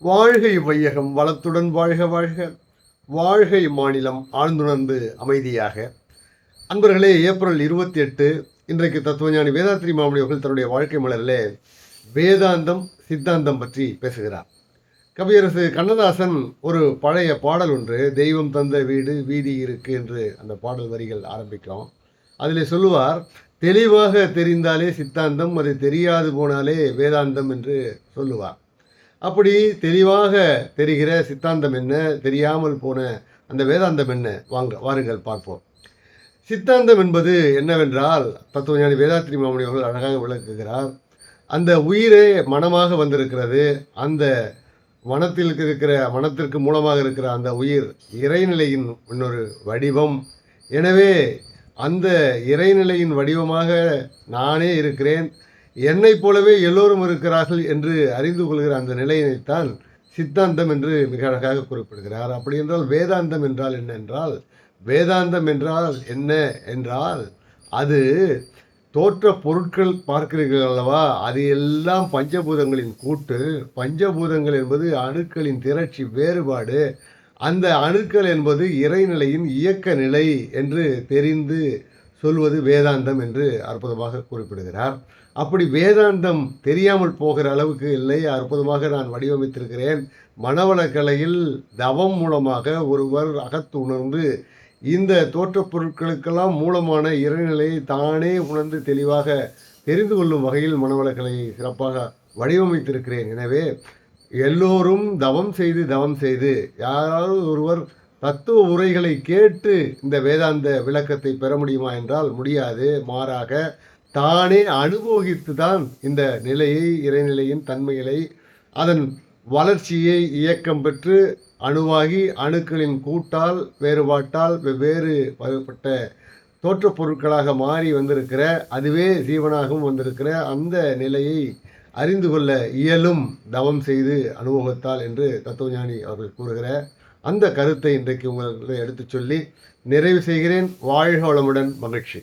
வாழ்கை வையகம் வளத்துடன் வாழ்க வாழ்க. வாழ்கை மாநிலம் ஆழ்ந்துணர்ந்து அமைதியாக. அன்பர்களே ஏப்ரல் இருபத்தி எட்டு இன்றைக்கு தத்துவஞானி வேதாத்திரி மாமணி அவர்கள் தன்னுடைய வாழ்க்கை மலரிலே வேதாந்தம் சித்தாந்தம் பற்றி பேசுகிறார். கவியரசு கண்ணதாசன் ஒரு பழைய பாடல் ஒன்று தெய்வம் தந்த வீடு வீதி இருக்கு என்று அந்த பாடல் வரிகள் ஆரம்பிக்கும். அதில் சொல்லுவார் தெளிவாக தெரிந்தாலே சித்தாந்தம் அது தெரியாது போனாலே வேதாந்தம் என்று சொல்லுவார். அப்படி தெளிவாக தெரிகிற சித்தாந்தம் என்ன? தெரியாமல் போன அந்த வேதாந்தம் என்ன? வாங்க வாருங்கள் பார்ப்போம். சித்தாந்தம் என்பது என்னவென்றால் தத்துவஞானி வேதாத்திரி மாமணி அவர்கள் அழகாக விளக்குகிறார். அந்த உயிரே மனமாக வந்திருக்கிறது. அந்த மனத்தில் இருக்கிற மனத்திற்கு மூலமாக இருக்கிற அந்த உயிர் இறைநிலையின் இன்னொரு வடிவம். எனவே அந்த இறைநிலையின் வடிவமாக நானே இருக்கிறேன். என்னைப் போலவே எல்லோரும் இருக்கிறார்கள் என்று அறிந்து கொள்கிற அந்த நிலையினைத்தான் சித்தாந்தம் என்று மிக அழகாக குறிப்பிடுகிறார். அப்படி என்றால் வேதாந்தம் என்றால் என்ன என்றால் வேதாந்தம் என்றால் என்ன என்றால் அது தோற்ற பொருட்கள் பார்க்கிறீர்கள் அல்லவா? அது எல்லாம் பஞ்சபூதங்களின் கூட்டு. பஞ்சபூதங்கள் என்பது அணுக்களின் திரட்சி வேறுபாடு. அந்த அணுக்கள் என்பது இறைநிலையின் இயக்க நிலை என்று தெரிந்து சொல்வது வேதாந்தம் என்று அற்புதமாக குறிப்பிடுகிறார். அப்படி வேதாந்தம் தெரியாமல் போகிற அளவுக்கு இல்லை. அற்புதமாக நான் வடிவமைத்திருக்கிறேன். மனவளக்கலையில் தவம் மூலமாக ஒருவர் அகத்து உணர்ந்து இந்த தோற்றப் பொருட்களுக்கெல்லாம் மூலமான இறைநிலையை தானே உணர்ந்து தெளிவாக தெரிந்து கொள்ளும் வகையில் மனவளக்கலையை சிறப்பாக வடிவமைத்திருக்கிறேன். எனவே எல்லோரும் தவம் செய்து தவம் செய்து யாராவது ஒருவர் தத்துவ உரைகளை கேட்டு இந்த வேதாந்த விளக்கத்தை பெற முடியுமா என்றால் முடியாது. மாறாக தானே அனுபவித்து தான் இந்த நிலையை இறைநிலையின் தன்மைகளை அதன் வளர்ச்சியை இயக்கம் பெற்று அணுவாகி அணுக்களின் கூட்டால் வேறுபாட்டால் வெவ்வேறு வகைப்பட்ட தோற்றப் பொருட்களாக மாறி வந்திருக்கிற அதுவே ஜீவனாகவும் வந்திருக்கிற அந்த நிலையை அறிந்து கொள்ள இயலும் தவம் செய்து அனுபவத்தால் என்று தத்துவஞானி அவர்கள் கூறுகிற அந்த கருத்தை இன்றைக்கு உங்களுக்கு எடுத்துச் சொல்லி நிறைவு செய்கிறேன். வாழ்க வளமுடன் மகிழ்ச்சி.